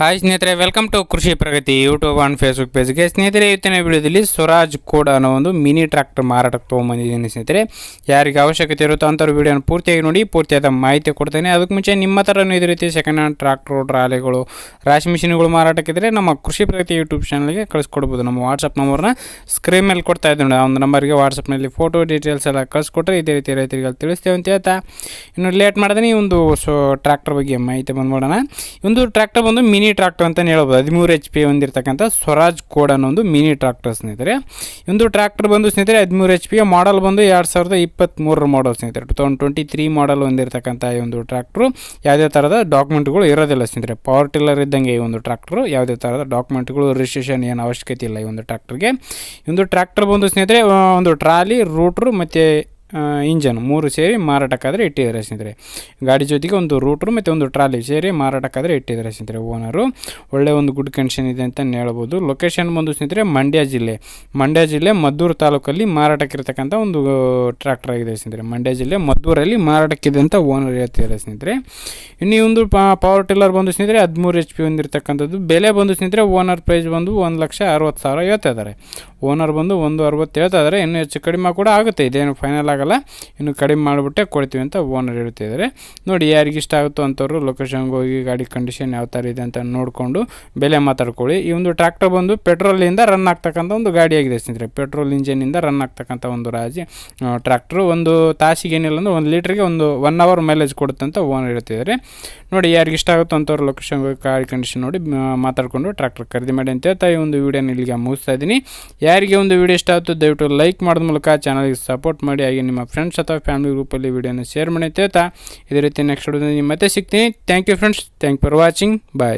Hi ಸ್ನೇಹಿತರೆ welcome to Krishi Pragati YouTube and Facebook ಪೇಜ್ಗೆ ಸ್ನೇಹಿತರೆ, ಇವತ್ತಿನ ವಿಡಿಯೋದಲ್ಲಿ ಸ್ವರಾಜ್ ಕೋಡ್ ಅನ್ನೋ ಒಂದು ಮಿನಿ ಟ್ರ್ಯಾಕ್ಟರ್ ಮಾರಾಟಕ್ಕೆ ತೊಗೊಂಬಂದಿದ್ದೀನಿ ಸ್ನೇಹಿತರೆ. ಯಾರಿಗೆ ಅವಶ್ಯಕತೆ ಇರುತ್ತೋ ಅಂಥವ್ರು ವೀಡಿಯೋನ ಪೂರ್ತಿಯಾಗಿ ನೋಡಿ, ಪೂರ್ತಿಯಾದ ಮಾಹಿತಿ ಕೊಡ್ತೇನೆ. ಅದಕ್ಕೆ ಮುಂಚೆ ನಿಮ್ಮ ಥರನೂ ಇದೇ ರೀತಿ ಸೆಕೆಂಡ್ ಹ್ಯಾಂಡ್ ಟ್ರ್ಯಾಕ್ಟ್ರು ಟ್ರಾಲಿಗಳು ರಾಶಿ ಮಿಷಿನ್ಗಳು ಮಾರಾಟಕ್ಕಿದ್ರೆ ನಮ್ಮ ಕೃಷಿ ಪ್ರಗತಿ ಯೂಟ್ಯೂಬ್ ಚಾನಲ್ಗೆ ಕಳಿಸ್ಕೊಡ್ಬೋದು. ನಮ್ಮ ವಾಟ್ಸಪ್ ನಂಬರ್ನ ಸ್ಕ್ರೀನ್ ಮೇಲೆ ಕೊಡ್ತಾ ಇದ್ದೀನಿ ನೋಡಿ. ಒಂದು ನಂಬರ್ಗೆ ವಾಟ್ಸಪ್ನಲ್ಲಿ ಫೋಟೋ ಡೀಟೇಲ್ಸ್ ಎಲ್ಲ ಕಳಿಸ್ಕೊಟ್ರೆ ಇದೇ ರೀತಿ ರೈತರಿಗೆ ತಿಳಿಸ್ತೇವೆ ಅಂತ ಹೇಳ್ತಾ. ಇನ್ನು ಲೇಟ್ ಮಾಡಿದ್ರೆ ಈ ಒಂದು ಸೊ ಟ್ರ್ಯಾಕ್ಟರ್ ಬಗ್ಗೆ ಮಾಹಿತಿ ಬಂದ್ಬಿಡೋಣ. ಒಂದು ಟ್ರ್ಯಾಕ್ಟರ್ ಬಂದು ಮಿನಿ ಟ್ರ್ಯಾಕ್ಟರ್ ಅಂತಲೇ ಹೇಳ್ಬೋದು. ಹದಿಮೂರು ಎಚ್ ಪಿ ಹೊಂದಿರತಕ್ಕಂಥ ಸ್ವರಾಜ್ ಕೋಡ್ ಅನ್ನೋ ಒಂದು ಮಿನಿ ಟ್ರ್ಯಾಕ್ಟರ್ ಸ್ನೇಹಿತರೆ. ಒಂದು ಟ್ರ್ಯಾಕ್ಟರ್ ಬಂದು ಸ್ನೇಹಿತರೆ ಹದಿಮೂರು ಎಚ್ ಪಿ ಮಾಡಲ್ ಬಂದು ಎರಡು ಸಾವಿರದ ಇಪ್ಪತ್ತ್ಮೂರರ ಮಾಡಲ್ ಸ್ನೇಹಿತರೆ. Two thousand twenty three model ಹೊಂದಿರತಕ್ಕಂಥ ಈ ಒಂದು ಟ್ರ್ಯಾಕ್ಟ್ರು ಯಾವುದೇ ಥರದ ಡಾಕ್ಯುಮೆಂಟ್ಗಳು ಇರೋದಿಲ್ಲ ಸ್ನೇಹಿತರೆ. ಪವರ್ ಟಿಲ್ಲರ್ ಇದ್ದಂಗೆ ಈ ಒಂದು ಟ್ರ್ಯಾಕ್ಟ್ರು ಯಾವುದೇ ಥರದ ಡಾಕ್ಯುಮೆಂಟ್ಗಳು ರಿಜಿಸ್ಟ್ರೇಷನ್ ಏನು ಅವಶ್ಯಕತೆ ಇಲ್ಲ ಈ ಒಂದು ಟ್ರ್ಯಾಕ್ಟರ್ಗೆ. ಒಂದು ಟ್ರ್ಯಾಕ್ಟರ್ ಬಂದು ಸ್ನೇಹಿತರೆ ಒಂದು ಟ್ರಾಲಿ ರೂಟ್ರು ಮತ್ತು ಇಂಜನ್ ಮೂರು ಸೇರಿ ಮಾರಾಟಕ್ಕಾದರೆ ಇಟ್ಟಿದ್ದಾರೆ ಸ್ನೇಹಿತರೆ. ಗಾಡಿ ಜೊತೆಗೆ ಒಂದು ರೂಟ್ರು ಮತ್ತು ಒಂದು ಟ್ರಾಲಿ ಸೇರಿ ಮಾರಾಟಕ್ಕಾದರೆ ಇಟ್ಟಿದ್ದಾರೆ ಸ್ನೇಹಿತರೆ ಓನರು ಒಳ್ಳೆ ಒಂದು ಗುಡ್ ಕಂಡೀಷನ್ ಇದೆ ಅಂತ ಹೇಳ್ಬೋದು. ಲೊಕೇಶನ್ ಬಂದು ಸ್ನೇಹಿತರೆ ಮಂಡ್ಯ ಜಿಲ್ಲೆ. ಮಂಡ್ಯ ಜಿಲ್ಲೆ ಮದ್ದೂರು ತಾಲೂಕಲ್ಲಿ ಮಾರಾಟಕ್ಕಿರ್ತಕ್ಕಂಥ ಒಂದು ಟ್ರ್ಯಾಕ್ಟರ್ ಆಗಿದೆ ಸ್ನೇಹಿತರೆ. ಮಂಡ್ಯ ಜಿಲ್ಲೆ ಮದ್ದೂರಲ್ಲಿ ಮಾರಾಟಕ್ಕಿದೆ ಅಂತ ಓನರ್ ಹೇಳ್ತಿದ್ದಾರೆ ಸ್ನೇಹಿತರೆ. ಇನ್ನು ಒಂದು ಪವರ್ ಟಿಲ್ಲರ್ ಬಂದು ಸ್ನೇಹಿತರೆ ಹದಿಮೂರು ಎಚ್ ಪಿ ಹೊಂದಿರತಕ್ಕಂಥದ್ದು. ಬೆಲೆ ಬಂದು ಸ್ನೇಹಿತರೆ ಓನರ್ ಪ್ರೈಸ್ ಬಂದು ಒಂದು ಲಕ್ಷ ಅರವತ್ತು ಸಾವಿರ ಹೇಳ್ತಾ ಇದ್ದಾರೆ. ಓನರ್ ಬಂದು ಒಂದು ಅರವತ್ತು ಹೇಳ್ತಾ ಇದ್ದಾರೆ ಇನ್ನೂ ಹೆಚ್ಚು ಕಡಿಮೆ ಕೂಡ ಆಗುತ್ತೆ. ಇದೇನು ಫೈನಲ್ ಆಗಲ್ಲ. ಇನ್ನು ಕಡಿಮೆ ಮಾಡಿಬಿಟ್ಟೆ ಕೊಡ್ತೀವಿ ಅಂತ ಓನರ್ ಹೇಳ್ತಿದ್ದಾರೆ ನೋಡಿ, ಯಾರಿಗೆ ಇಷ್ಟ ಆಗುತ್ತೋ ಅಂಥವ್ರು ಲೊಕೇಶನ್ಗೆ ಹೋಗಿ ಗಾಡಿ ಕಂಡೀಷನ್ ಯಾವ ಥರ ಇದೆ ಅಂತ ನೋಡಿಕೊಂಡು ಬೆಲೆ ಮಾತಾಡ್ಕೊಳ್ಳಿ. ಈ ಒಂದು ಟ್ರ್ಯಾಕ್ಟರ್ ಬಂದು ಪೆಟ್ರೋಲಿಂದ ರನ್ ಆಗ್ತಕ್ಕಂಥ ಒಂದು ಗಾಡಿಯಾಗಿದೆ ಸ್ನೇಹಿತರೆ. ಪೆಟ್ರೋಲ್ ಇಂಜಿನಿಂದ ರನ್ ಆಗ್ತಕ್ಕಂಥ ಒಂದು ರಾಜಿ ಟ್ರ್ಯಾಕ್ಟ್ರು ಒಂದು ತಾಸಿಗೆ ಏನಿಲ್ಲ ಅಂದ್ರೆ ಒಂದು ಲೀಟ್ರಿಗೆ ಒಂದು ಒನ್ ಅವರ್ ಮೈಲೇಜ್ ಕೊಡುತ್ತೆ ಅಂತ ಓನರ್ ಹೇಳ್ತಿದ್ದಾರೆ ನೋಡಿ, ಯಾರಿಗೆ ಇಷ್ಟ ಆಗುತ್ತೋ ಅಂಥವ್ರು ಲೊಕೇಶನ್ ಹೋಗಿ ಗಾಡಿ ಕಂಡೀಷನ್ ನೋಡಿ ಮಾತಾಡಿಕೊಂಡು ಟ್ರ್ಯಾಕ್ಟರ್ ಖರೀದಿ ಮಾಡಿ ಅಂತ ಹೇಳ್ತಾ ಈ ಒಂದು ವಿಡಿಯೋನ ಇಲ್ಲಿಗೆ ಮುಗಿಸ್ತಾ ಇದ್ದೀನಿ. ಯಾರಿಗೆ ಒಂದು ವಿಡಿಯೋ ಇಷ್ಟ ಆಯಿತು, ದಯವಿಟ್ಟು ಲೈಕ್ ಮಾಡೋದ ಮೂಲಕ ಚಾನಲ್ಗೆ ಸಪೋರ್ಟ್ ಮಾಡಿ. ಹಾಗೆ ನಿಮ್ಮ ಫ್ರೆಂಡ್ಸ್ ಅಥವಾ ಫ್ಯಾಮಿಲಿ ಗ್ರೂಪಲ್ಲಿ ವಿಡಿಯೋನ ಶೇರ್ ಮಾಡಿ ಹೇಳ್ತಾ ಇದೇ ರೀತಿ ನೆಕ್ಸ್ಟ್ ವಿಡಿಯೋದಲ್ಲಿ ಮತ್ತೆ ಸಿಗ್ತೀನಿ. Thank you friends thank for watching bye